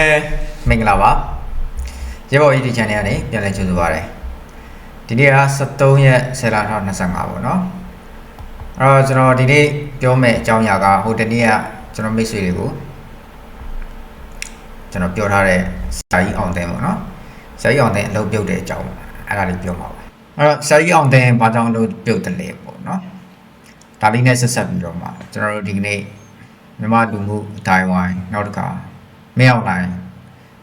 ပဲမင်္ဂလာပါရေဘော် ED channel ကနေပြန်လည်ကြိုဆိုပါရစေဒီနေ့က73ရက်10လ2025ပေါ့နော်အဲ့တော့ကျွန်တော်ဒီနေ့ပြောမယ့်အကြောင်းအရာကဟိုတနေ့ကကျွန်တော်မိတ်ဆွေတွေကိုကျွန်တော်ပြောထားတဲ့စာကြီးအောင်တင်ပေါ့နော်စာကြီးအောင်တင်အလုပ်ပြုတ်တဲ့အကြောင်းအဲ့ဒါလေးပြောမှာပါအဲ့တော့စာကြီးအောင်တင်ဘာကြောင့်အလုပ်ပြုတ်တယ်လဲပေါ့နော်ဒါလေးနဲ့ဆက်ဆက်ပြီးတော့မှကျွန်တော်တို့ဒီကနေ့မြန်မာလူမှုအတိုင်းဝိုင်းနောက်တစ်ခါ မင်းအောင်လိုင်း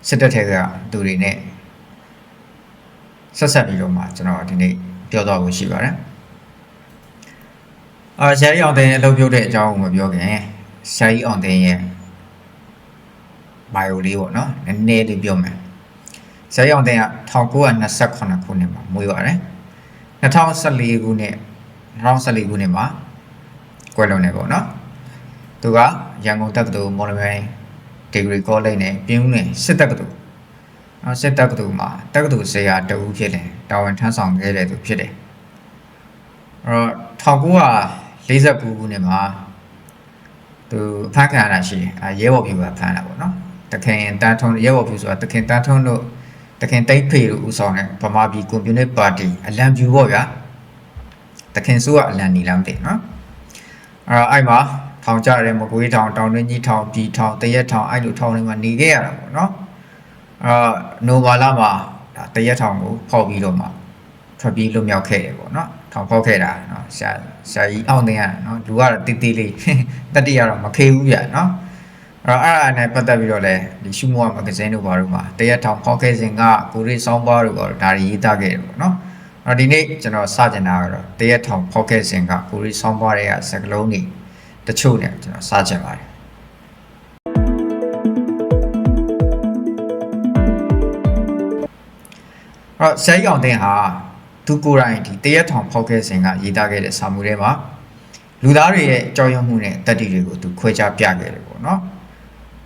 စစ်တပ်ထဲကသူတွေနဲ့ဆက်ဆက်ပြီးတော့မှကျွန်တော်ဒီနေ့ပြောတော့ဖို့ရှိပါတယ်အာဆရာကြီးအောင်တင်အလုပ်ပြုတ်တဲ့အကြောင်းကိုမပြောခင်ဆရာကြီးအောင်တင်ရဲ့ bio လေးပေါ့နော်နည်းနည်းလေးပြောမယ်ဆရာကြီးအောင်တင်က1928ခုနှစ်မှာမွေးပါတယ်2014ခုနှစ်2014ခုနှစ်မှာကွယ်လွန်နေပေါ့နော်သူကရန်ကုန်တက္ကသိုလ်မော်လမြိုင် ဒီဂရီကောလိပ်နဲ့ပြင်းဦးနယ်စစ်တက္ကသိုလ်နော်စစ်တက္ကသိုလ်မှာတက္ကသိုလ်ဆရာတဦးဖြစ်တယ်တာဝန်ထမ်းဆောင်ခဲ့တဲ့သူဖြစ်တယ်အဲ့တော့1949ခုနှစ်မှာသူဖမ်းခံရတာရှိတယ်အဲရဲဘော်ပြူကဖမ်းတာပေါ့နော်တခင်တန်းထုံးရဲဘော်ပြူဆိုတာတခင်တန်းထုံးတို့တခင်တိတ်ဖေတို့ဦးဆောင်တဲ့ဗမာပြည်ကွန်မြူနစ်ပါတီအလံပြူပေါ့ဗျာတခင်စုကအလံနေလားမသိဘူးနော်အဲ့တော့အဲ့မှာ ထောင်ကြရဲမကွေးထောင်တောင်တွင်းကြီးထောင်ပြည်ထောင်တရက်ထောင်အဲ့လိုထောင်တွေမှာနေခဲ့ရတာပေါ့နော်အာနိုဘာလာမှာဒါတရက်ထောင်ကိုဖောက်ပြီးတော့မှထွက်ပြေးလွတ်မြောက်ခဲ့တယ်ပေါ့နော်ထောင်ဖောက်ခဲ့တာနော်ဆရာဆရာကြီးအောင်တင်ရနော်လူကတော့တိတိလေးတတိယတော့မခေဘူးဗျနော်အဲ့တော့အဲ့ဒါနဲ့ပတ်သက်ပြီးတော့လဲဒီရှုမောမဂဇင်းတို့ဘာလို့မှာတရက်ထောင်ဖောက်ခဲ့စဉ်ကကိုရီဆောင်းပါးတို့ကတော့ဒါတွေရေးသားခဲ့တယ်ပေါ့နော်အဲ့တော့ဒီနေ့ကျွန်တော်စကြင်တာကတော့တရက်ထောင်ဖောက်ခဲ့စဉ်ကကိုရီဆောင်းပါးတွေကစကလုံးတွေ တချို့နဲ့ကျွန်တော်စကြင်ပါတယ်အဲ့တော့ဆရာကြီးအောင်တင်ဟာသူကိုယ်တိုင်ဒီတရက်ထောင်ဖောက်ခဲ့စဉ်ကရေးသားခဲ့တဲ့စာမှုထဲမှာလူသားတွေရဲ့ကြောက်ရွံ့မှုနဲ့တတ္တိတွေကိုသူခွဲခြားပြခဲ့တယ်ပေါ့နော်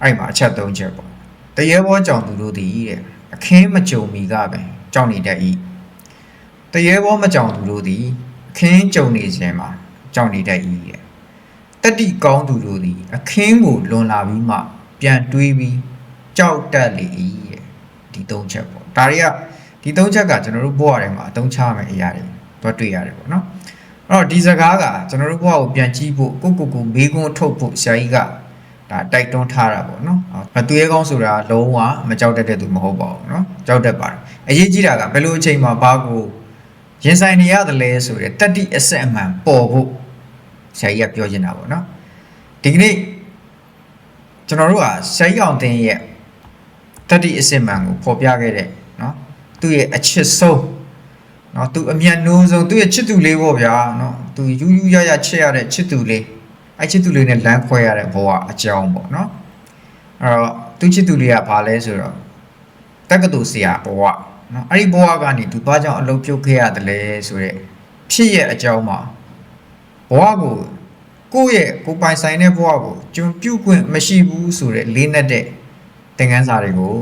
အဲ့ဒီမှာအချက်၃ချက်ပေါ့တရေဘောကြောင့်သူတို့သည်တဲ့အခင်းမကြုံမီကပဲကြောက်နေတတ်၏တရေဘောမကြောင်သူတို့သည်အခင်းကြုံနေခြင်းမှာကြောက်နေတတ်၏တဲ့ တတ္တိကောင်းသူတို့သည် အခင်းကိုလွန်လာပြီးမှ ပြန်တွေးပြီးကြောက်တတ်လေ၏တဲ့ဒီ၃ချက်ပေါ့ဒါတွေကဒီ၃ချက်ကကျွန်တော်တို့ဘဝထဲမှာအသုံးချရမယ့်အရာတွေတော့တွေ့ရတယ်ပေါ့နော်အဲ့တော့ဒီစကားကကျွန်တော်တို့ဘဝကိုပြန်ကြည့်ဖို့ကိုကိုကိုမေးခွန်းထုတ်ဖို့ဆရာကြီးကဒါတိုက်တွန်းထားတာပေါ့နော်။သူရဲကောင်းဆိုတာလုံးဝမကြောက်တတ်တဲ့သူမဟုတ်ပါဘူးနော်။ကြောက်တတ်ပါတယ်။အရေးကြီးတာကဘယ်လိုအချိန်မှာဘာကိုရင်ဆိုင်နေရတယ်လဲဆိုတဲ့တတိအဆက်အမှန်ပေါ်ဖို့ ဆရာကြီးကပြောချင်တာပေါ့နော်။ဒီကနေ့ကျွန်တော်တို့ကဆရာကြီးအောင်တင်ရဲ့တတိအစစ်မှန်ကိုပေါ်ပြခဲ့တဲ့နော်။သူ့ရဲ့အချစ်ဆုံးနော်သူအမြန်နိုးဆုံးသူ့ရဲ့ချစ်သူလေးပေါ့ဗျာနော်သူယူယူရရချစ်ရတဲ့ချစ်သူလေးအဲ့ချစ်သူလေးနဲ့လမ်းခွဲရတဲ့ဘဝအကြောင်းပေါ့နော်အဲ့တော့သူချစ်သူလေးကဘာလဲဆိုတော့တက္ကသိုလ်ဆရာဘဝနော်အဲ့ဒီဘဝကနေသူဘာကြောင့်အလုပ်ပြုတ်ခဲ့ရတယ်လဲဆိုတဲ့ဖြစ်ရဲ့အကြောင်းမှာ ဘဝကိုကိုယ့်ရဲ့ကိုယ်ပိုင်ဆိုင်တဲ့ဘဝကိုကျွန်ပြုတ်ခွင့်မရှိဘူးဆိုတဲ့လေးနက်တဲ့သင်ခန်းစာတွေကို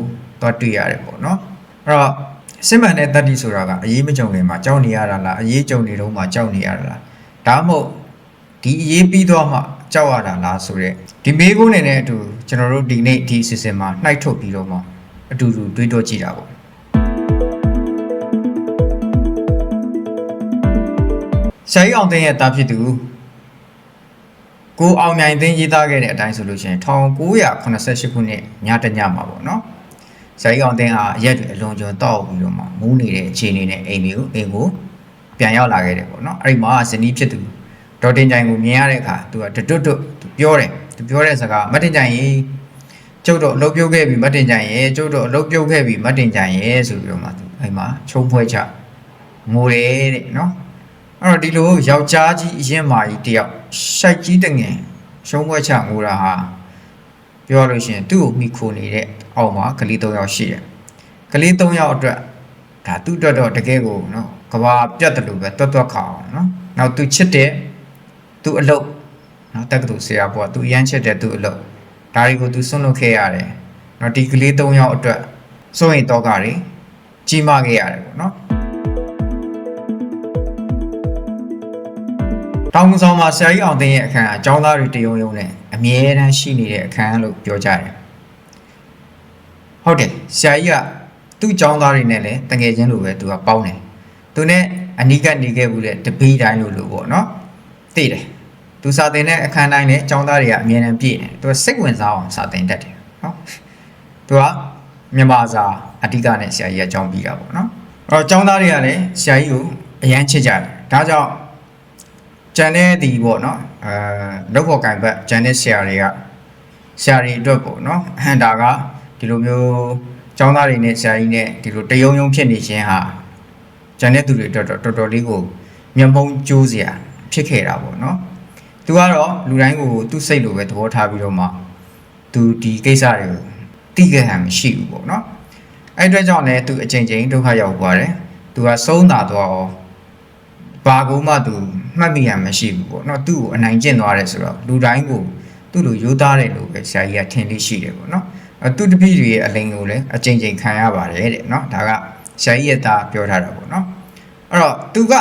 တော့တွေ့ရတယ်ပေါ့နော်အဲ့တော့စစ်မှန်တဲ့တတ္တိဆိုတာကအရေးမကြုံခင်မှာကြောက်နေရတာလားအရေးကြုံနေတော့မှကြောက်နေရတာလားဒါမှမဟုတ်ဒီအရေးပြီးတော့မှကြောက်ရတာလားဆိုတဲ့ဒီမေးခွန်းနေတဲ့အတူကျွန်တော်တို့ဒီနေ့ဒီအစီအစဉ်မှာနှိုက်ထုတ်ပြီးတော့မှအတူတူတွေးတောကြည့်တာပေါ့ ရာကြီးအောင်သိန်းရဲ့တာဖြစ်သူကိုအောင်မြိုင်သိန်းရေးသားခဲ့တဲ့အတိုင်းဆိုလို့ရှိရင်1988ခုနှစ်ညတညမှာပေါ့နော်ဆရာကြီးအောင်သိန်းဟာရက်တွေအလွန်ကျွံတောက်ပြီးတော့မှမူးနေတဲ့အခြေအနေနဲ့အိမ်မျိုးအိမ်ကိုပြန်ရောက်လာခဲ့တယ်ပေါ့နော်အဲ့ဒီမှာဇနီးဖြစ်သူဒေါ်တင်ကြိုင်ကိုမြင်ရတဲ့အခါသူကတွတ်တွတ်သူပြောတယ်သူပြောတဲ့စကားမတင်ကြိုင်ရေကျုပ်တော့အလုပ်ပြုတ်ခဲ့ပြီမတင်ကြိုင်ရေကျုပ်တော့အလုပ်ပြုတ်ခဲ့ပြီမတင်ကြိုင်ရေဆိုပြီးတော့မှသူအဲ့မှာချုံဖွဲချငိုတယ်တဲ့နော် အဲ့တော့ဒီလိုယောက်ျားကြီးအရင်မာကြီးတယောက်ရှိုက်ကြီးတငယ်ရှုံးပွဲချငိုတာဟာပြောလို့ရှိရင်သူ့ကိုမိခိုနေတဲ့အောက်မှာကလေး၃ယောက်ရှိတယ်ကလေး၃ယောက်အတွက်ဒါသူ့အတွက်တော့တကယ်ကိုနော်ကဘာပြတ်တယ်လို့ပဲတွတ်တွတ်ခါအောင်နော်နောက်သူချစ်တဲ့သူအလုပ်နော်တက္ကသိုလ်ဆရာဘွားသူရမ်းချစ်တဲ့သူအလုပ်ဒါတွေကိုသူဆွန့်လွတ်ခဲ့ရတယ်နော်ဒီကလေး၃ယောက်အတွက်စိုးရင်တော့ကတွေကြီးမားခဲ့ရတယ်ပေါ့နော် တောင်ဆောင်မှာဆရာကြီးအောင်သိန်းရဲ့အခန်းဟာကျောင်းသားတွေတရုံရုံနဲ့အမြဲတမ်းရှိနေတဲ့အခန်းလို့ပြောကြတယ်။ဟုတ်တယ်ဆရာကြီးကသူ့ကျောင်းသားတွေနဲ့လည်းတငယ်ချင်းလိုပဲသူကပေါင်းတယ်။သူနဲ့အနီးကပ်နေခဲ့ဘူးတဲ့တပီးတိုင်းလိုလိုပေါ့နော်။သိတယ်။သူစာသင်တဲ့အခန်းတိုင်းနဲ့ကျောင်းသားတွေကအမြဲတမ်းပြည့်တယ်။သူကစိတ်ဝင်စားအောင်စာသင်တတ်တယ်နော်။သူကမြန်မာစာအဓိကနဲ့ဆရာကြီးကကျောင်းပြီးတာပေါ့နော်။အဲ့တော့ကျောင်းသားတွေကလည်းဆရာကြီးကိုအရန်ချစ်ကြတယ်။ဒါကြောင့် ကျန်တဲ့ဒီပေါ့နော်အဲလောက်ဖို့ကံဘက်ကျန်တဲ့ဆရာတွေကဆရာတွေအတွက်ပေါ့နော်ဟန်တာကဒီလိုမျိုးចောင်းသားတွေနဲ့ဆရာကြီးနဲ့ဒီလိုတယုံယုံဖြစ်နေခြင်းဟာကျန်တဲ့သူတွေအတွက်တော့တော်တော်လေးကိုမျက်မှောင်ကျိုးစရာဖြစ်ခဲ့တာပေါ့နော်သူကတော့လူတိုင်းကိုသူ့စိတ်လိုပဲသဘောထားပြီးတော့မှသူဒီကိစ္စတွေကိုတိကျဟန်မရှိဘူးပေါ့နော်အဲ့အတွက်ကြောင့်လည်းသူအချိန်ချင်းဒုက္ခရောက်သွားတယ်သူကဆုံးတာတော့ ဘာကူမှသူမှတ်မိရမရှိဘူးပေါ့နော်သူ့ကိုအနိုင်ကျင့်သွားတယ်ဆိုတော့လူတိုင်းကိုသူ့လိုရိုးသားတယ်လို့ပဲဆရာကြီးကထင်လေးရှိတယ်ပေါ့နော်အဲသူတပည့်တွေရဲ့အလိန်ကိုလည်းအချိန်ချင်းခံရပါတယ်တဲ့နော်ဒါကဆရာကြီးရဲ့သားပြောထားတာပေါ့နော်အဲ့တော့သူက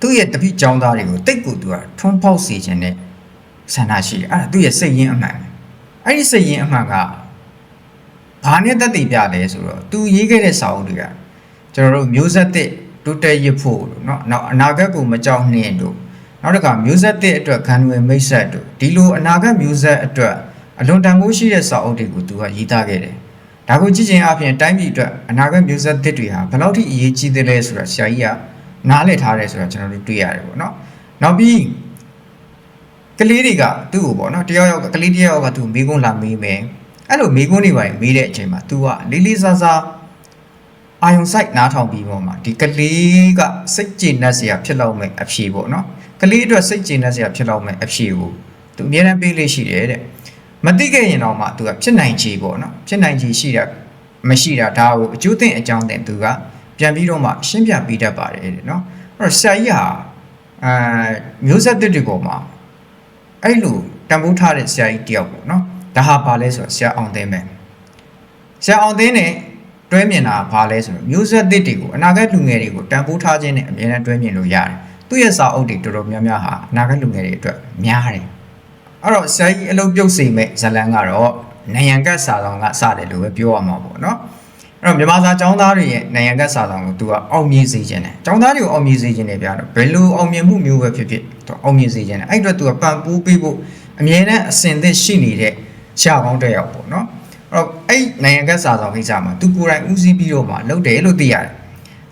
သူ့ရဲ့တပည့်ចောင်းသားတွေကိုတိတ်ကိုသူကထွန်းပေါက်စေခြင်းနဲ့ဆန္ဒရှိတယ်အဲ့ဒါသူ့ရဲ့စိတ်ရင်းအမှန်အဲ့ဒီစိတ်ရင်းအမှန်ကဘာနဲ့တက်တည်ပြလဲဆိုတော့သူရေးခဲ့တဲ့စာအုပ်တွေကကျွန်တော်တို့မျိုးဆက်တစ် တိုးတက်ရဖို့လို့เนาะနောက်အနာဂတ်ကိုမကြောက်နှင်းတို့ နောက်တစ်ခါမျိုးဆက်တဲ့အတွက်ဂန်ဝယ်မိတ်ဆက်တို့ဒီလိုအနာဂတ်မျိုးဆက်အတွက်အလွန်တန်ဖိုးရှိတဲ့စာအုပ်တွေကိုသူကရေးသားခဲ့တယ်။ဒါကိုကြည့်ချင်းအပြင်တိုင်းပြည်အတွက်အနာဂတ်မျိုးဆက်သစ်တွေဟာဘယ်လောက်ထိအရေးကြီးသလဲဆိုတာဆရာကြီးကနားလည်ထားတယ်ဆိုတာကျွန်တော်တို့တွေ့ရတယ်ပေါ့နော်။နောက်ပြီးကလေးတွေကသူ့ကိုပေါ့နော်တယောက်ယောက်ကလေးတယောက်ကသူ့မိကုန်းလာမေးမယ်။အဲ့လိုမိကုန်းတွေပါမေးတဲ့အချိန်မှာ तू ကလေးလေးစားစား အာယုံဆိုင်နားထောင်ပြီးပေါ့မှာဒီကလေးကစိတ်ကျေနပ်စရာဖြစ်လောက်မဲ့အဖြေပေါ့နော်။ကလေးအတွက်စိတ်ကျေနပ်စရာဖြစ်လောက်မဲ့အဖြေကိုသူအများအားပေးလေးရှိတယ်တဲ့မသိခဲ့ရင်တော့မှသူကဖြစ်နိုင်ချေပေါ့နော်ဖြစ်နိုင်ချေရှိတာမရှိတာဒါကိုအကျိုးသိအကြောင်းတင်သူကပြန်ပြီးတော့မှရှင်းပြပေးတတ်ပါတယ်တဲ့နော်အဲ့တော့ဆရာကြီးဟာအဲမျိုးဆက်တစ်တွေပေါ်မှာအဲ့လိုတန်ဖိုးထားတဲ့ဆရာကြီးတယောက်ပေါ့နော်ဒါဟာဘာလဲဆိုတော့ဆရာအောင်သိမ်းပဲဆရာအောင်သိမ်းနဲ့ တွဲမြင်တာဘာလဲဆိုတော့မျိုးဆက်တစ်တွေကိုအနာဂတ်လူငယ်တွေကိုတန်ဖိုးထားခြင်းနဲ့အမြဲတမ်းတွဲမြင်လို့ရတယ်သူ့ရဲ့စာအုပ်တွေတော်တော်များများဟာအနာဂတ်လူငယ်တွေအတွက်များတယ်အဲ့တော့ဆရာကြီးအလုပ်ပြုတ်စေမဲ့ဇလန်ကတော့နိုင်ရန်ကတ်စာဆောင်ကစတယ်လို့ပဲပြောရမှာပေါ့နော်အဲ့တော့မြန်မာစာចောင်းသားတွေရဲ့နိုင်ရန်ကတ်စာဆောင်ကိုသူကအောင်မြင်စေခြင်းတယ်ចောင်းသားတွေကိုအောင်မြင်စေခြင်းတယ်ဗျာတော့ဘယ်လိုအောင်မြင်မှုမျိုးပဲဖြစ်ဖြစ်သူအောင်မြင်စေခြင်းတယ်အဲ့အတွက်သူကပံ့ပိုးပေးဖို့အမြဲတမ်းအစဉ်သင့်ရှိနေတဲ့ရှာကောင်းတစ်ယောက်ပေါ့နော်အဲ့ တော့အဲ့နိုင်ရန်ကတ်စာဆောင်ကိစ္စမှာသူကိုယ်တိုင်ဦးစီးပြီးတော့မှလုပ်တယ်လို့သိရတယ်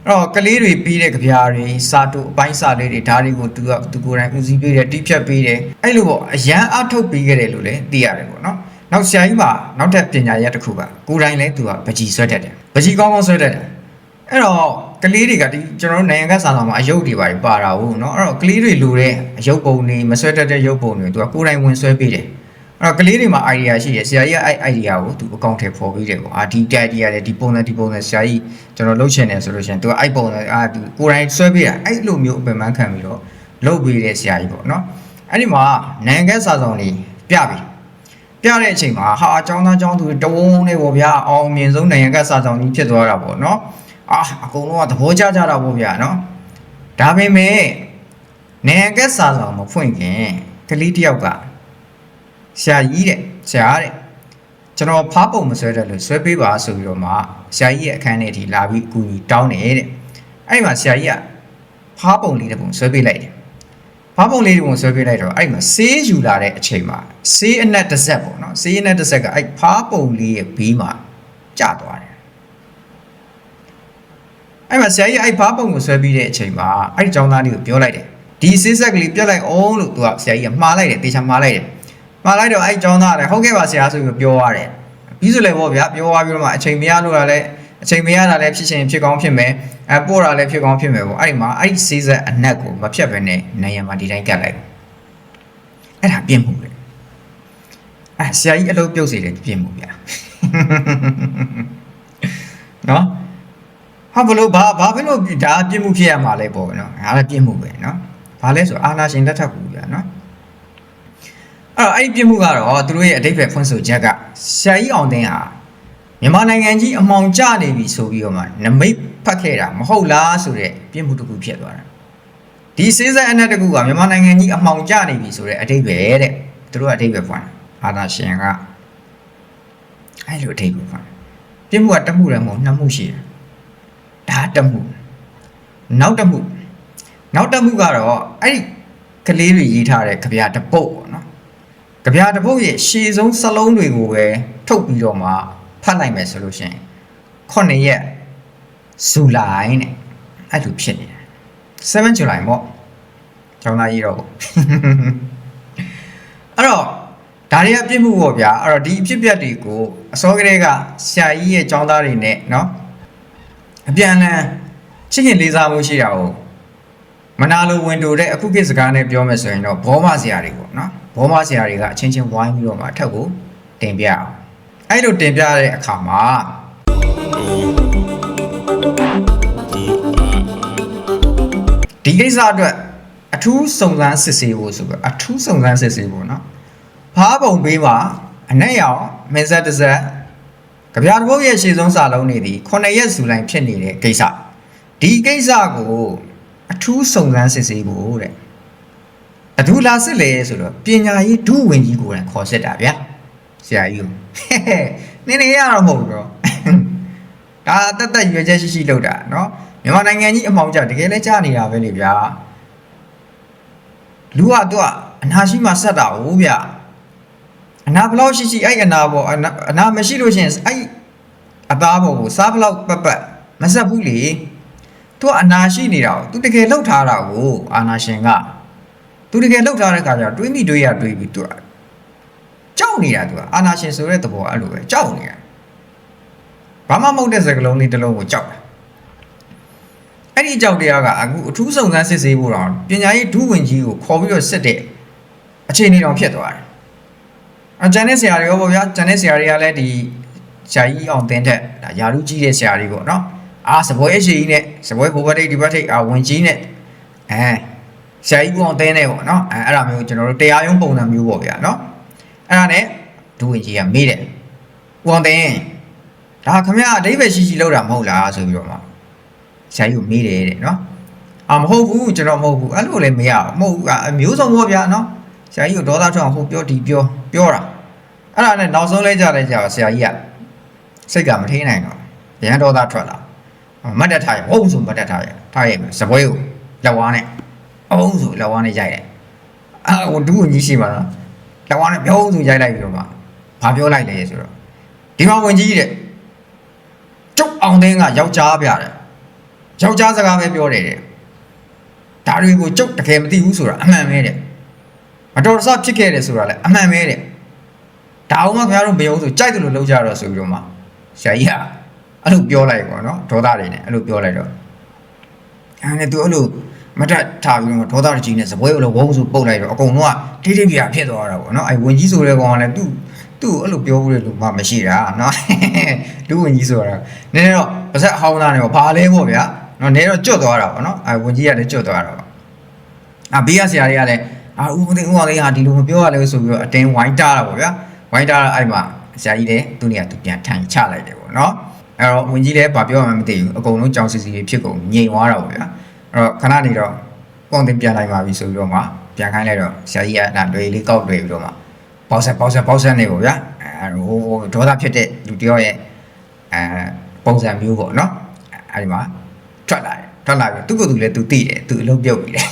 အဲ့တော့ကလေးတွေပြီးတဲ့ကြပြားတွေစာတူအပိုင်းစာလေးတွေဓာတ်တွေကိုသူကသူကိုယ်တိုင်ဦးစီးပေးတယ်တိဖြတ်ပေးတယ်အဲ့လိုပေါ့အရန်အထုတ်ပေးခဲ့တယ်လို့လည်းသိရတယ်ပေါ့နော်နောက်ဆရာကြီးမှာနောက်ထပ်ပညာရက်တစ်ခုကကိုယ်တိုင်လည်းသူကပကြီးဆွဲတတ်တယ်ပကြီးကောင်းကောင်းဆွဲတတ်တယ်အဲ့တော့ကလေးတွေကဒီကျွန်တော်တို့နိုင်ငံကစာဆောင်မှာအယုတ်တွေပါပါတာဟုတ်နော်အဲ့တော့ကလေးတွေလိုတဲ့အယုတ်ပုံတွေမဆွဲတတ်တဲ့ရုပ်ပုံတွေသူကကိုယ်တိုင်ဝင်ဆွဲပေးတယ်အဲ့ တော့ကလေးတွေမှာ idea ရှိတယ်ဆရာကြီးကအဲ့ idea ကိုသူအကောင့်ထဲပေါ်ပေးတယ်ပေါ့အာဒီ idea လေဒီပုံနဲ့ဒီပုံနဲ့ဆရာကြီးကျွန်တော်လုပ်ချင်တယ်ဆိုလို့ရှိရင်သူကအဲ့ပုံနဲ့အာသူကိုယ်တိုင်ဆွဲပေးတာအဲ့လိုမျိုးအပင်ပန်းခံပြီးတော့လုပ်ပေးတဲ့ဆရာကြီးပေါ့နော်အဲ့ဒီမှာနိုင်ငံကစာဆောင်တွေပြပြီပြတဲ့အချိန်မှာဟာအကြောင်းသားအကြောင်းသူတဝုံနေပေါ့ဗျာအောင်မြင်ဆုံးနိုင်ငံကစာဆောင်ကြီးဖြစ်သွားတာပေါ့နော်အာအကုန်လုံးကသဘောကျကြတာပေါ့ဗျာနော်ဒါပေမဲ့နိုင်ငံကစာဆောင်မဖွင့်ခင်ကလေးတယောက်က ဆရာကြီးတဲ့ဆရာတဲ့ကျွန်တော်ဖားပုံမဆွဲတယ်လို့ဆွဲပေးပါဆိုပြီးတော့မှဆရာကြီးရဲ့အခန်းထဲထိလာပြီးအကူကြီးတောင်းတယ်တဲ့အဲ့ဒီမှာဆရာကြီးကဖားပုံလေးတစ်ပုံဆွဲပေးလိုက်တယ်ဖားပုံလေးတစ်ပုံဆွဲပေးလိုက်တော့အဲ့ဒီမှာဆေးယူလာတဲ့အချိန်မှာဆေးအနက်တစ်ဆက်ပေါ့နော်ဆေးအနက်တစ်ဆက်ကအဲ့ဖားပုံလေးရဲ့ဘေးမှာကျသွားတယ်အဲ့မှာဆရာကြီးအဲ့ဖားပုံကိုဆွဲပြီးတဲ့အချိန်မှာအဲ့ဒီចောင်းသားလေးကိုပြောလိုက်တယ်ဒီဆေးဆက်ကလေးပြတ်လိုက်အောင်လို့သူကဆရာကြီးကမှားလိုက်တယ်တေချာမှားလိုက်တယ် မှားလိုက်တော့အဲ့ចောင်းသားကလည်းဟုတ်ကဲ့ပါဆရာဆိုပြီးပြောရတယ်ပြီးဆိုလည်းပေါ့ဗျာပြောသွားပြီးတော့မှအချိန်မရလို့လည်းအချိန်မရတာလည်းဖြစ်ရှင်ဖြစ်ကောင်းဖြစ်မယ်အဲပို့တာလည်းဖြစ်ကောင်းဖြစ်မယ်ပေါ့အဲ့ဒီမှာအဲ့ဒီဆေးဆက်အနက်ကိုမဖြတ်ဘဲနဲ့နိုင်ရမှာဒီတိုင်းကတ်လိုက်အဲ့ဒါပြင်းမှုလေအဲဆရာကြီးအလုပ်ပြုတ်စေတယ်ပြင်းမှုဗျာနော်ဟာဘလို့ဘာဘာဖြစ်လို့ဒါပြင်းမှုဖြစ်ရမှာလဲပေါ့နော်ဒါလည်းပြင်းမှုပဲနော်ဘာလဲဆိုအာနာရှင်လက်ထပ်ကူဗျာနော်အဲ့ တော့အဲ့ဒီပြင်းမှုကတော့သူတို့ရဲ့အတိတ်ပဲဖွင့်ဆိုချက်ကဆရာကြီးအောင်တင်းဟာမြန်မာနိုင်ငံကြီးအမှောင်ကျနေပြီဆိုပြီးတော့မှနမိတ်ဖတ်ခဲ့တာမဟုတ်လားဆိုတဲ့ပြင်းမှုတစ်ခုဖြစ်သွားတာဒီစေးစက်အနက်တစ်ခုကမြန်မာနိုင်ငံကြီးအမှောင်ကျနေပြီဆိုတဲ့အတိတ်ပဲတဲ့သူတို့ကအတိတ်ပဲဖွင့်အာနာရှင်ကအဲ့လိုအထိပ္ပယ်ပါပြစ်မှုကတစ်မှုလည်းမဟုတ်နှစ်မှုရှိတယ်ဒါတစ်မှုနောက်တစ်မှုနောက်တစ်မှုကတော့အဲ့ဒီကလေးတွေရေးထားတဲ့ကြပြတစ်ပုတ်ပေါ့နော် ကြပြတစ်ပုတ်ရဲ့ရှည်ဆုံးစလုံးတွေကိုပဲထုတ်ပြီးတော့မှဖတ်လိုက်မယ်ဆိုလို့ရှိရင်ခုနှစ်ရက်ဇူလိုင်နဲ့အဲ့လိုဖြစ်နေတယ်7 July ပေါ့ကျောင်းသားရေးတော့ပေါ့ အဲ့တော့ဒါတွေကပြစ်မှုပေါ့ဗျာအဲ့တော့ဒီအဖြစ်အပျက်တွေကိုအစောကတည်းကဆရာကြီးရဲ့ကျောင်းသားတွေနဲ့เนาะအပြန်အလှန်ချစ်ခင်လေးစားမှုရှိတာကိုမနာလိုဝင်တိုတဲ့အခုခေတ်စကားနဲ့ပြောမယ်ဆိုရင်တော့ဘောမဆရာတွေပေါ့เนาะ ဘောမဆရာတွေကအချင်းချင်းဝိုင်းပြီးတော့မှအထက်ကိုတင်ပြအောင်အဲ့လိုတင်ပြတဲ့အခါမှာဒီကိစ္စအတွက်အထူးစုံစမ်းစစ်ဆေးဖို့ဆိုပြီးအထူးစုံစမ်းစစ်ဆေးဖို့နော်ဖားပုံပေးပါအနဲ့ရောင်မင်းဆက်တစ်ဆက်ကဗျာတဘုတ်ရဲ့ရှေ့ဆုံးစာလုံးနေသည်9ရက်ဇူလိုင်ဖြစ်နေတဲ့ကိစ္စဒီကိစ္စကိုအထူးစုံစမ်းစစ်ဆေးဖို့တဲ့ အထူးလာစစ်လေဆိုတော့ပညာရေးဒုဝင်ကြီးကိုယ်တိုင်ခေါ်စစ်တာဗျာဆရာကြီးကိုနင်းနေရတော့မဟုတ်ဘူးတော့ဒါတက်တက်ရွယ်ချက်ရှိရှိလုပ်တာเนาะမြန်မာနိုင်ငံကြီးအမှောင်ကျတကယ်လဲကြားနေတာပဲလေဗျာလူကတော့အနာရှိမှဆက်တာဟုတ်ဗျာ အနာဘလောက်ရှိရှိအဲ့အနာပေါ်အနာအနာမရှိလို့ရှရင်အဲ့အသားပေါ်ကိုစားဘလောက်ပတ်ပတ်မဆက်ဘူးလေသူကအနာရှိနေတာကိုသူတကယ်လှုပ်ထားတာကိုအာနာရှင်က သူတကယ်လှုပ်ထားတဲ့ခါကျတော့တွေးမိတွေးရတွေးပြီးသူကကြောက်နေတာသူကအာနာရှင်ဆိုတဲ့သဘောအဲ့လိုပဲကြောက်နေတာဘာမှမဟုတ်တဲ့စကားလုံးလေးတစ်လုံးကိုကြောက်တာအဲ့ဒီကြောက်တရားကအခုအထူးစုံစမ်းစစ်ဆေးဖို့တော့ပညာရေးဒုဝင်ကြီးကိုခေါ်ပြီးတော့စစ်တဲ့အခြေအနေတောင်ဖြစ်သွားတယ်အကျန်တဲ့ဆရာတွေရောပေါ့ဗျာကျန်တဲ့ဆရာတွေကလည်းဒီဆရာကြီးအောင်တင်းတဲ့ဒါယာရုကြီးတဲ့ဆရာတွေပေါ့နော်အာစပွဲအရှိကြီးနဲ့စပွဲဘိုဘတိတ်ဒီဘတ်ထိတ်အာဝင်ကြီးနဲ့အဲ ဆရာကြီးအောင်တင်းတဲ့ပေါ့နော်အဲအဲ့ဒါမျိုးကျွန်တော်တို့တရားရုံးပုံစံမျိုးပေါ့ဗျာနော်အဲ့ဒါနဲ့ဒူဝင်ကြီးကမေးတယ်ဦးအောင်တင်းဒါခမရအဓိပ္ပာယ်ရှိရှိလောက်တာမဟုတ်လားဆိုပြီးတော့မှဆရာကြီးကိုမေးတယ်တဲ့နော်အာမဟုတ်ဘူးကျွန်တော်မဟုတ်ဘူးအဲ့လိုလည်းမရဘူးမဟုတ်ဘူးအမျိုးစုံပေါ့ဗျာနော်ဆရာကြီးကိုဒေါသထွက်အောင်ဟိုပြောဒီပြောပြောတာအဲ့ဒါနဲ့နောက်ဆုံးလဲကြလဲကြဆရာကြီးကစိတ်ကမထိန်နိုင်တော့ရဟန်းဒေါသထွက်လာမတ်တက်ထားရဟုတ်ဆိုမတ်တက်ထားရထားရစပွဲကိုလက်ဝါးနဲ့ အောင်ဆိုလက်ဝါးနဲ့ရိုက်တယ်အာဟိုဒူးဝင်ကြီးရှိပါတော့လက်ဝါးနဲ့ပြောဆိုရိုက်လိုက်ပြီးတော့မှဘာပြောလိုက်လဲဆိုတော့ဒီမှာဝင်ကြီးတဲ့ကျုပ်အောင်သိန်းကယောက်ျားပြတယ်ယောက်ျားစကားပဲပြောတယ်တဲ့ဒါတွေကိုကျုပ်တကယ်မသိဘူးဆိုတာအမှန်ပဲတဲ့မတော်တဆဖြစ်ခဲ့တယ်ဆိုတာလည်းအမှန်ပဲတဲ့ဒါအောင်မှခင်ဗျားတို့မယုံဆိုကြိုက်တယ်လို့လုပ်ကြတော့ဆိုပြီးတော့မှဆရာကြီးကအဲ့လိုပြောလိုက်ပေါ့နော်ဒေါသတွေနဲ့အဲ့လိုပြောလိုက်တော့အဲ့နဲ့သူအဲ့လို မတတ်ထားပြီးတော့ဒေါသကြီးနဲ့စပွဲကိုလည်းဝုန်းဆိုပုတ်လိုက်တော့အကုန်လုံးကတိတိပြာဖြစ်သွားတာပေါ့နော်အဲ့ဝင်ကြီးဆိုတဲ့ကောင်ကလည်းသူ့သူ့အဲ့လိုပြောဘူးလေလို့မှမရှိတာနော်လူဝင်ကြီးဆိုတာနည်းနည်းတော့ပါဇက်အဟောင်းသားနေပေါ့ဘာလဲပေါ့ဗျာနော်နည်းတော့ကျွတ်သွားတာပေါ့နော်အဲ့ဝင်ကြီးကလည်းကျွတ်သွားတာပေါ့အာဘေးကဆရာတွေကလည်းအာဦးမသိဦးအောင်လေးဟာဒီလိုမပြောရလဲဆိုပြီးတော့အတင်းဝိုင်းတားတာပေါ့ဗျာဝိုင်းတားအဲ့မှာဆရာကြီးလည်းသူ့နေရာသူပြန်ထိုင်ချလိုက်တယ်ပေါ့နော်အဲ့တော့ဝင်ကြီးလည်းဗာပြောမှမသိဘူးအကုန်လုံးကြောင်စီစီဖြစ်ကုန်ငြိမ်သွားတာပေါ့ဗျာ အဲ့တော့ခဏနေတော့ပုံတင်ပြန်လိုက်ပါပြီဆိုပြီးတော့မှပြန်ခိုင်းလိုက်တော့ဆရာကြီးကဒါတွေလေးကောက်တွေပြီးတော့မှပေါက်ဆက်ပေါက်ဆက်ပေါက်ဆက်နေပေါ့ဗျာအဲ့ဟိုဟိုဒေါသဖြစ်တဲ့လူတယောက်ရဲ့အဲပုံစံမျိုးပေါ့နော်အဲ့ဒီမှာထွက်လာတယ်ထွက်လာပြီးသူ့ကိုယ်သူလည်းသူသိတယ်သူအလုပ်ပြုတ်ပြီးတယ်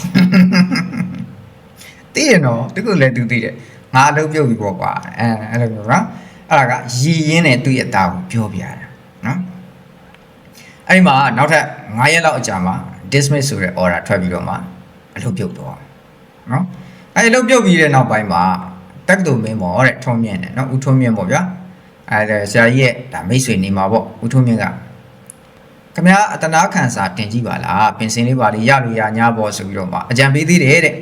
သိရနော်တခုလည်းသူသိတယ်ငါအလုပ်ပြုတ်ပြီပေါ့ကွာအဲအဲ့လိုမျိုးနော်အဲ့ဒါကရည်ရင်းနဲ့သူ့ရဲ့သားကိုပြောပြတာနော်အဲ့ဒီမှာနောက်ထပ်9ရက်လောက်အကြာမှာ dismiss ဆိုတဲ့ order ထွက်ပြီးတော့မှအလုပ်ပြုတ်တော့နော်အဲ့အလုပ်ပြုတ်ပြီးတဲ့နောက်ပိုင်းမှာတက္ကသိုလ်မင်းမော်တဲ့ထုံးမြင့်နဲ့နော်ဦးထုံးမြင့်ပေါ့ဗျာအဲ့ဒါဆရာကြီးရဲ့ဒါမိတ်ဆွေနေမှာပေါ့ဦးထုံးမြင့်ကခင်ဗျာအတနာခံစာတင်ကြည့်ပါလားပင်စင်လေးပါလေးရလို့ရညာပေါ့ဆိုပြီးတော့မှအကြံပေးသေးတယ်တဲ့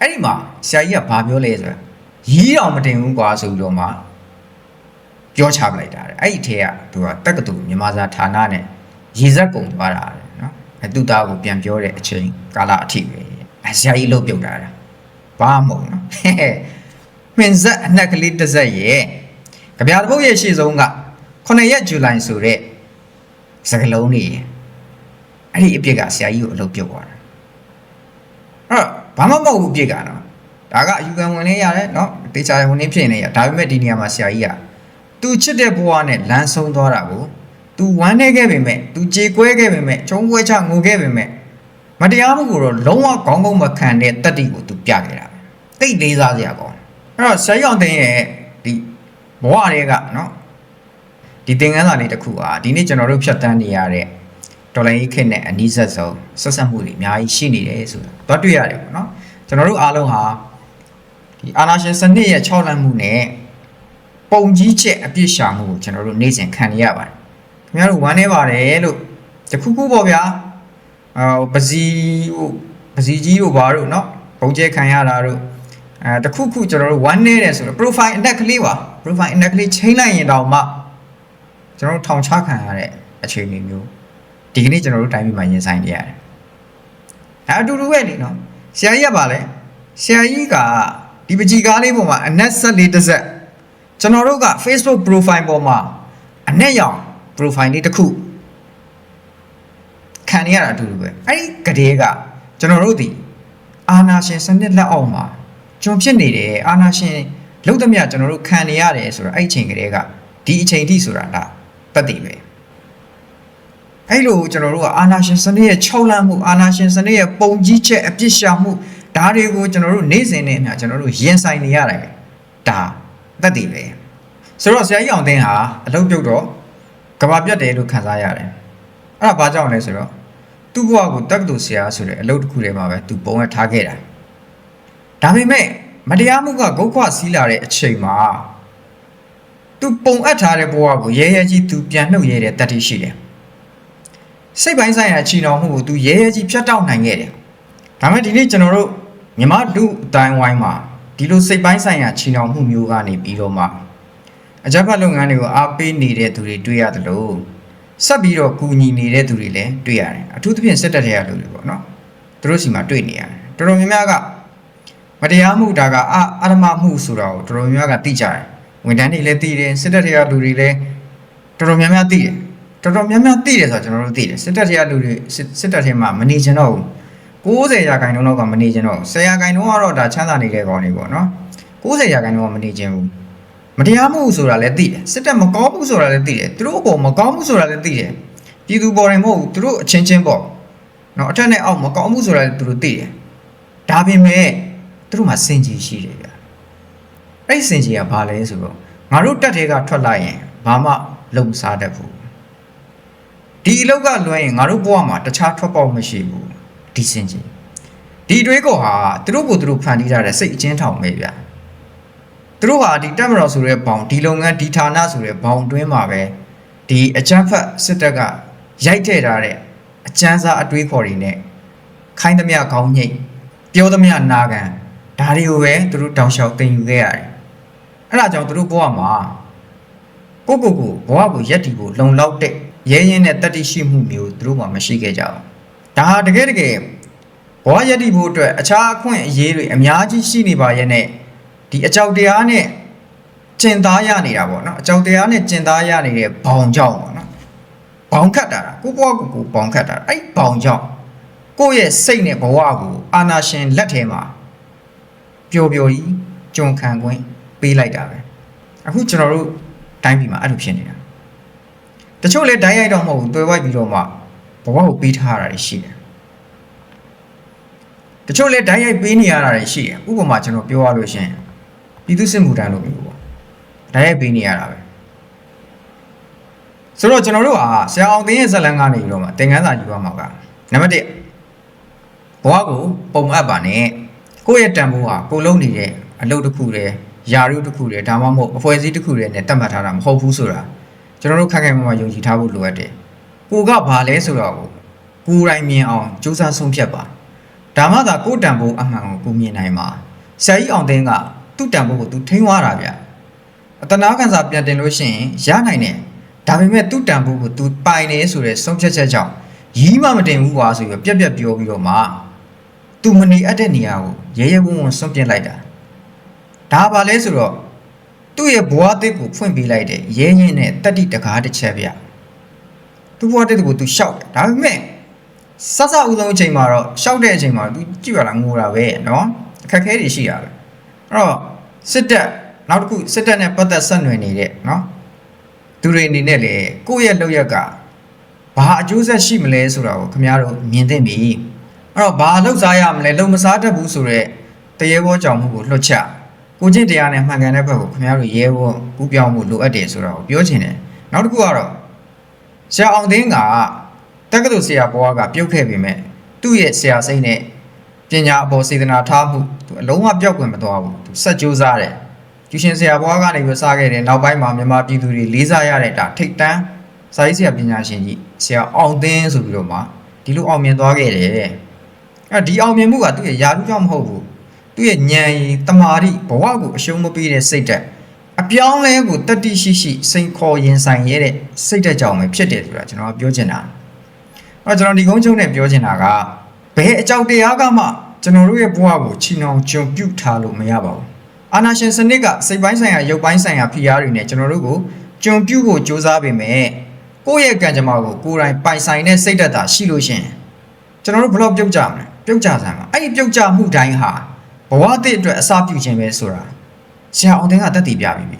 အဲ့ဒီမှာဆရာကြီးကဘာပြောလဲဆိုတော့ရီးတော်မတင်ဘူးကွာဆိုပြီးတော့မှပြောချပလိုက်တာတဲ့အဲ့ဒီအထက်ကသူကတက္ကသိုလ်မြန်မာစာဌာနနဲ့ရေစက်ကုံသွားတာတဲ့နော်အဲ့ သူသားကိုပြန်ပြောတဲ့အချိန်ကာလအထိပဲအဲ့ဆရာကြီးလှုပ်ပြုတ်တာတဲ့ဘာမှမဟုတ်နော်ဟဲ့ဟဲ့မင်းဆက်အနှက်ကလေးတစ်စက်ရဲ့ကြပြားတပုတ်ရဲ့ရှေ့ဆုံးက9ရက်ဇူလိုင်ဆိုတဲ့စကလုံးလေးအဲ့ဒီအပြစ်ကဆရာကြီးကိုအလုပ်ပြုတ်သွားတာအဲ့တော့ဘာမှမဟုတ်ဘူးပြစ်ကနော်ဒါကအယူခံဝင်နေရတယ်နော်တေချာဝင်နေဖြစ်နေရဒါပေမဲ့ဒီနေရာမှာဆရာကြီးကသူချစ်တဲ့ဘဝနဲ့လမ်းဆုံးသွားတာကို သူဝမ်းနေခဲ့ပေမဲ့သူကြေကွဲခဲ့ပေမဲ့ချုံပွဲချငိုခဲ့ပေမဲ့မတရားမှုကိုတော့လုံးဝခေါင်းကုန်းမခံတဲ့တတ္တိကိုသူပြခဲ့တာပဲတိတ်လေးစားစရာကောင်းအဲ့တော့ဆရာအောင်တင်ရဲ့ဒီဘဝတွေကနော်ဒီသင်ခန်းစာလေးတစ်ခုอ่ะဒီနေ့ကျွန်တော်တို့ဖြတ်တန်းနေရတဲ့တော်လိုင်းခေတ်နဲ့အနီးဆက်ဆုံးဆက်ဆက်မှုတွေအများကြီးရှိနေတယ်ဆိုတာတော့တွေ့ရတယ်ပေါ့နော်ကျွန်တော်တို့အားလုံးဟာဒီအာနာရှင်စနစ်ရဲ့၆လမ်းမှုနဲ့ပုံကြီးချက်အပြစ်ရှာမှုကိုကျွန်တော်တို့နေ့စဉ်ခံနေရပါတယ် ခင်ဗျားတို့ဝမ်းနေပါတယ်လို့တခုခုပေါ့ဗျာအော်ပစီဟိုပစီကြီးတို့ဘာတို့เนาะပုံကျဲခံရတာတို့အဲတခုခုကျွန်တော်တို့ဝမ်းနေတယ်ဆိုတော့ profile index ကလေးပါ profile index ကလေးချိန်လိုက်ရင်တော့မှကျွန်တော်တို့ထောင်ချခံရတဲ့အခြေအနေမျိုးဒီကနေ့ကျွန်တော်တို့တိုင်းပြည်မှာရင်ဆိုင်နေရတယ်အဲအတူတူပဲလေနော်ဆရာကြီးကပါလဲဆရာကြီးကဒီပကြီးကားလေးပေါ်မှာအနက်ဆက်လေးတစ်ဆက်ကျွန်တော်တို့က Facebook profile ပေါ်မှာအနက်ရောင် profile လေးတစ်ခုခံရတာအတူတူပဲအဲ့ဒီကလေးကကျွန်တော်တို့ဒီအာနာရှင်စနစ်လက်အောက်မှာကျွန်ဖြစ်နေတယ်အာနာရှင်လုံးသမျှကျွန်တော်တို့ခံနေရတယ်ဆိုတော့အဲ့ဒီအချိန်ကလေးကဒီအချိန်ထိဆိုတာဒါတက်တည်ပဲအဲ့လိုကျွန်တော်တို့ကအာနာရှင်စနစ်ရဲ့၆လမ်းမှုအာနာရှင်စနစ်ရဲ့ပုံကြီးချက်အပြစ်ရှာမှုဒါတွေကိုကျွန်တော်တို့နေ့စဉ်နဲ့အမျှကျွန်တော်တို့ရင်ဆိုင်နေရတယ်ဒါတက်တည်ပဲဆိုတော့ဆရာကြီးအောင်တင်းဟာအလုပ်ပြုတ်တော့ ကဘာပြတ်တယ်လို့ခံစားရတယ်အဲ့ဒါဘာကြောင့်လဲဆိုတော့သူ့ဘဝကိုတက္ကသိုလ်ဆရာဆိုတဲ့အလုပ်တစ်ခုထဲမှာပဲသူပုံရထားခဲ့တာဒါပေမဲ့မတရားမှုကဂုတ်ခွစီးလာတဲ့အချိန်မှာသူပုံအပ်ထားတဲ့ဘဝကိုရဲရဲကြီးသူပြန်နှုတ်ရဲတဲ့တတ်သိရှိတယ်စိတ်ပိုင်းဆိုင်ရာချီနှောင်မှုကိုသူရဲရဲကြီးဖြတ်တောက်နိုင်ခဲ့တယ်ဒါပေမဲ့ဒီနေ့ကျွန်တော်တို့မြမဒုအတိုင်းဝိုင်းမှာဒီလိုစိတ်ပိုင်းဆိုင်ရာချီနှောင်မှုမျိုးကနေပြီးတော့မှ အကြမ်းဖက်လုပ်ငန်းတွေကိုအားပေးနေတဲ့သူတွေတွေ့ရတယ်လို့ဆက်ပြီးတော့ကူညီနေတဲ့သူတွေလည်းတွေ့ရတယ်အထူးသဖြင့်စစ်တပ်တွေကလူတွေပေါ့နော်သူတို့စီမှာတွေ့နေရတယ်တော်တော်များများကမတရားမှုဒါကအအရမမှုဆိုတာကိုတော်တော်များများကသိကြတယ်ဝန်ထမ်းတွေလည်းသိတယ်စစ်တပ်တွေကလူတွေလည်းတော်တော်များများသိတယ်တော်တော်များများသိတယ်ဆိုတော့ကျွန်တော်တို့သိတယ်စစ်တပ်တွေကလူတွေစစ်တပ်တွေမှာမနေချင်တော့ဘူး90ရာခိုင်နှုန်းလောက်ကမနေချင်တော့10ရာခိုင်နှုန်းကတော့ဒါချမ်းသာနေတဲ့ကောင်တွေပေါ့နော်90ရာခိုင်နှုန်းကမနေချင်ဘူး မတရားမှုဆိုတာလည်းသိတယ်စစ်တပ်မကောင်းမှုဆိုတာလည်းသိတယ်သူတို့အပေါ်မကောင်းမှုဆိုတာလည်းသိတယ်ပြည်သူပေါ်ရင်မဟုတ်ဘူးသူတို့အချင်းချင်းပေါ့နော်အထက်နဲ့အောက်မကောင်းမှုဆိုတာလည်းသူတို့သိတယ်ဒါပေမဲ့သူတို့မှာစင်ကြီးရှိတယ်ဗျအဲ့ဒီစင်ကြီးကဘာလဲဆိုတော့ငါတို့တက်ထဲကထွက်လာရင်ဘာမှလုံစားတတ်ဘူးဒီအလောက်ကလွှဲရင်ငါတို့ဘဝမှာတခြားထွက်ပေါက်မရှိဘူးဒီစင်ကြီးဒီအတွေးကောဟာသူတို့ကိုသူတို့ဖန်တီးထားတဲ့စိတ်အချင်းထောင်ပဲဗျ သူတို့ဟာဒီတက်မတော်ဆိုတဲ့ဘောင်ဒီလုပ်ငန်းဒီဌာနဆိုတဲ့ဘောင်တွင်းမှာပဲဒီအကြမ်းဖက်စစ်တပ်ကရိုက်ထည့်ထားတဲ့အကြမ်းစားအတွေးခေါ်တွေနဲ့ခိုင်းသမျှခေါင်းညိတ်ပြောသမျှနာခံဒါတွေကိုပဲသူတို့တောင်လျှောက်တင်ယူခဲ့ရတယ်အဲ့ဒါကြောင့်သူတို့ဘဝမှာကိုကိုကိုဘဝကိုရက်တီကိုလုံလောက်တဲ့ရဲရင်နဲ့တတ္တိရှိမှုမျိုးသူတို့မှမရှိခဲ့ကြဘူးဒါဟာတကယ်တကယ်ဘဝရက်တီဖို့အတွက်အခြားအခွင့်အရေးတွေအများကြီးရှိနေပါရဲ့နဲ့ ဒီအကြောက်တရားနဲ့ကျင်သားရနေတာပေါ့နော်အကြောက်တရားနဲ့ကျင်သားရနေတဲ့ဘောင်ကြောင့်ပေါ့နော်ဘောင်ခတ်တာကိုဘဝကိုကိုဘောင်ခတ်တာအဲ့ဘောင်ကြောင့်ကိုယ့်ရဲ့စိတ်နဲ့ဘဝကိုအာနာရှင်လက်ထဲမှာပျော်ပျော်ကြီးကြုံခံခွင့်ပေးလိုက်တာပဲအခုကျွန်တော်တို့တိုင်းပြည်မှာအဲ့လိုဖြစ်နေတာတချို့လည်းတိုင်းရိုက်တော့မဟုတ်ဘူးတွေ့ဝိုက်ပြီးတော့မှဘဝကိုပေးထားရတာရှိတယ်တချို့လည်းတိုင်းရိုက်ပေးနေရတာရှိတယ်ဥပမာကျွန်တော်ပြောရလို့ရှိရင် ပြည်သူစစ်မှုထမ်းလုပ်မျိုးပေါ့တိုင်းရိုက်ပေးနေရတာပဲဆိုတော့ကျွန်တော်တို့ကဆရာအောင်သိန်းရဲ့ဇက်လန်းကနေပြီးတော့မှသင်ခန်းစာယူရမှာကနံပါတ်1ဘဝကိုပုံအပ်ပါနဲ့ကိုယ့်ရဲ့တန်ဖိုးဟာကိုလုံးနေတဲ့အလုပ်တစ်ခုတည်းယာရုတစ်ခုတည်းဒါမှမဟုတ်အဖွဲ့အစည်းတစ်ခုတည်းနဲ့တတ်မှတ်ထားတာမဟုတ်ဘူးဆိုတာကျွန်တော်တို့ခက်ခဲမှမှယုံကြည်ထားဖို့လိုအပ်တယ်ကိုကဘာလဲဆိုတော့ကိုယ်တိုင်မြင်အောင်စူးစမ်းဆုံးဖြတ်ပါဒါမှသာကိုယ်တန်ဖိုးအမှန်ကိုကိုမြင်နိုင်မှာဆရာကြီးအောင်တင်းက သူ့တန်ဖိုးကိုသူထိန်းသွားတာဗျအတနာခံစာပြန်တင်လို့ရှိရင်ရနိုင်တယ်ဒါပေမဲ့သူ့တန်ဖိုးကိုသူပိုင်နေဆိုတဲ့ဆုံးဖြတ်ချက်ကြောင့်ရီးမှမတင်ဘူးကွာဆိုပြီးပြက်ပြက်ပြောပြီးတော့မှသူမနေအပ်တဲ့နေရာကိုရဲရဲဝံ့ဝံ့ဆွန့်ပစ်လိုက်တာဒါပါလဲဆိုတော့သူ့ရဲ့ဘဝအသစ်ကိုဖွင့်ပေးလိုက်တဲ့ရဲရင်နဲ့တတိတကားတစ်ချက်ဗျသူ့ဘဝအသစ်ကိုသူရှောက်တယ်ဒါပေမဲ့ဆဆဦးဆုံးအချိန်မှာတော့ရှောက်တဲ့အချိန်မှာသူကြည့်ရတာငိုတာပဲเนาะအခက်အခဲတွေရှိတာပဲ အဲ့တော့စစ်တပ်နောက်တစ်ခုစစ်တပ်နဲ့ပတ်သက်ဆက်နွယ်နေတဲ့နော်သူတွေအနေနဲ့လေကိုယ့်ရဲ့လောက်ရက်ကဘာအကျိုးဆက်ရှိမလဲဆိုတာကိုခင်ဗျားတို့မြင်သိပြီအဲ့တော့ဘာလောက်စားရမလဲလုံမစားတတ်ဘူးဆိုတော့တရေဘောကြောင့်မှုကိုလွှတ်ချကိုချင်းတရားနဲ့မှန်ကန်တဲ့ဘက်ကိုခင်ဗျားတို့ရဲဘောကူးပြောင်းမှုလိုအပ်တယ်ဆိုတာကိုပြောချင်တယ်နောက်တစ်ခုကတော့ဆရာအောင်သိန်းကတက္ကသိုလ်ဆရာဘွားကပြုတ်ခဲ့ပြီမဲ့သူ့ရဲ့ဆရာစိတ်နဲ့ ပညာအပေါ်စေတနာထားမှုသူအလုံးဝပြောက်ကွယ်မသွားဘူးသူစက်ကြိုးစားတယ်ကျူရှင်ဆရာဘွားကနေပြီးစားခဲ့တယ်နောက်ပိုင်းမှာမြန်မာပြည်သူတွေလေးစားရတဲ့ဒါထိတ်တန်းစာရေးဆရာပညာရှင်ကြီးဆရာအောင်သိန်းဆိုပြီးတော့မှဒီလိုအောင်မြင်သွားခဲ့တယ်အဲဒီအောင်မြင်မှုကသူ့ရဲ့ယာရုကြောင့်မဟုတ်ဘူးသူ့ရဲ့ဉာဏ်ရည်တမာတိဘဝကိုအရှုံးမပေးတဲ့စိတ်ဓာတ်အပြောင်းလဲကိုတတိရှိရှိစိန်ခေါ်ရင်ဆိုင်ရတဲ့စိတ်ဓာတ်ကြောင့်ပဲဖြစ်တယ်ဆိုတာကျွန်တော်ကပြောချင်တာအဲ့တော့ကျွန်တော်ဒီကုန်းချုံနဲ့ပြောချင်တာကဘ ယ်အကြောက်တရားကမှကျွန်တော်တို့ရဲ့ဘဝကိုချီနှောင်ကြုံပြုတ်ထားလို့မရပါဘူးအာနာရှင်စနစ်ကစိတ်ပိုင်းဆိုင်ရာရုပ်ပိုင်းဆိုင်ရာဖိအားတွေနဲ့ကျွန်တော်တို့ကိုကြုံပြုတ်ဖို့ကြိုးစားပေမဲ့ကိုယ့်ရဲ့ကံကြမ္မာကိုကိုယ်တိုင်ပိုင်ဆိုင်တဲ့စိတ်ဓာတ်သာရှိလို့ရှရင်ကျွန်တော်တို့ဘယ်တော့ပြုတ်ကြမလဲပြုတ်ကြစမ်းပါအဲ့ဒီပြုတ်ကြမှုတိုင်းဟာဘဝတည်အတွက်အစာပြုတ်ခြင်းပဲဆိုတာဆရာအောင်တင်ကတက်တည်ပြပြီပြီ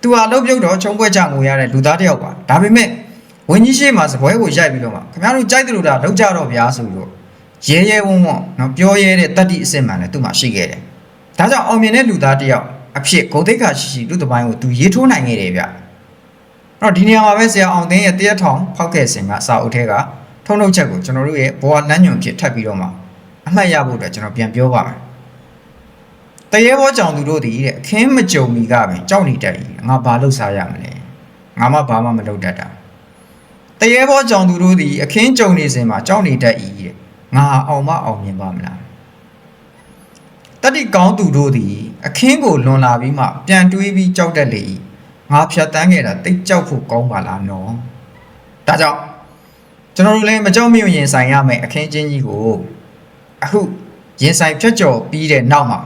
သူဟာလှုပ်ပြုတ်တော့ချုံပွဲကြငိုရတဲ့လူသားတစ်ယောက်ပါဒါပေမဲ့ ဝင်းကြီးရှိမှစပွဲကိုရိုက်ပြီးတော့မှခင်ဗျားတို့ကြိုက်တယ်လို့ဒါလှုပ်ကြတော့ဗျာဆိုပြီးတော့ရဲရဲဝုံဝုံနော်ပြောရဲတဲ့တတ္တိအစစ်မှန်လည်းသူ့မှာရှိခဲ့တယ်ဒါကြောင့်အောင်မြင်တဲ့လူသားတစ်ယောက်အဖြစ်ဂုဏ်သိက္ခာရှိရှိလူတစ်ပိုင်းကိုသူရေးထိုးနိုင်ခဲ့တယ်ဗျအဲ့တော့ဒီနေရာမှာပဲဆရာအောင်သိန်းရဲ့တရက်ထောင်ဖောက်ခဲ့စဉ်ကစာအုပ်ထဲကထုံထုတ်ချက်ကိုကျွန်တော်တို့ရဲ့ဘဝလမ်းညွန်ဖြစ်ထပ်ပြီးတော့မှအမှတ်ရဖို့အတွက်ကျွန်တော်ပြန်ပြောပါမယ်တရေဘောကြောင့်သူတို့ဒီတဲ့အခင်းမကြုံမီကပင်ကြောက်နေတတ်၏ငါဘာလုပ်စားရမလဲငါမှဘာမှမလုပ်တတ်တာ တရေဘောကြောင့်သူတို့ဒီအခင်းကြုံနေစဉ်မှာကြောက်နေတတ်၏တဲ့ငါအောင်မအောင်မြင်ပါမလားတတိကောင်းသူတို့သည်အခင်းကိုလွန်လာပြီးမှပြန်တွေးပြီးကြောက်တတ်လေ၏ငါဖြတ်တန်းခဲ့တာတိတ်ကြောက်ဖို့ကောင်းပါလားနော်ဒါကြောင့်ကျွန်တော်တို့လည်းမကြောက်မရွံ့ရင်ဆိုင်ရမယ်အခင်းချင်းကြီးကိုအခုရင်ဆိုင်ဖြတ်ကျော်ပြီးတဲ့နောက်မှာ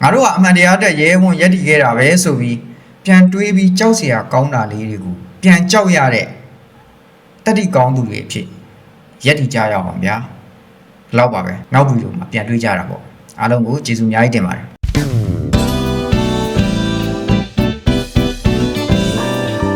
ငါတို့ကအမှန်တရားတက်ရဲဝံ့ရက်တည်ခဲ့တာပဲဆိုပြီးပြန်တွေးပြီးကြောက်เสียကောင်းတာလေးတွေကိုပြန်ကြောက်ရတဲ့ တတိကောင်းသူတွေအဖြစ်ရက်တည်ကြရအောင်ဗျာဒီလောက်ပါပဲနောက်ဗီဒီယိုမှာပြန်တွေးကြတာပေါ့အားလုံးကိုကျေးဇူးအများကြီးတင်ပါတယ်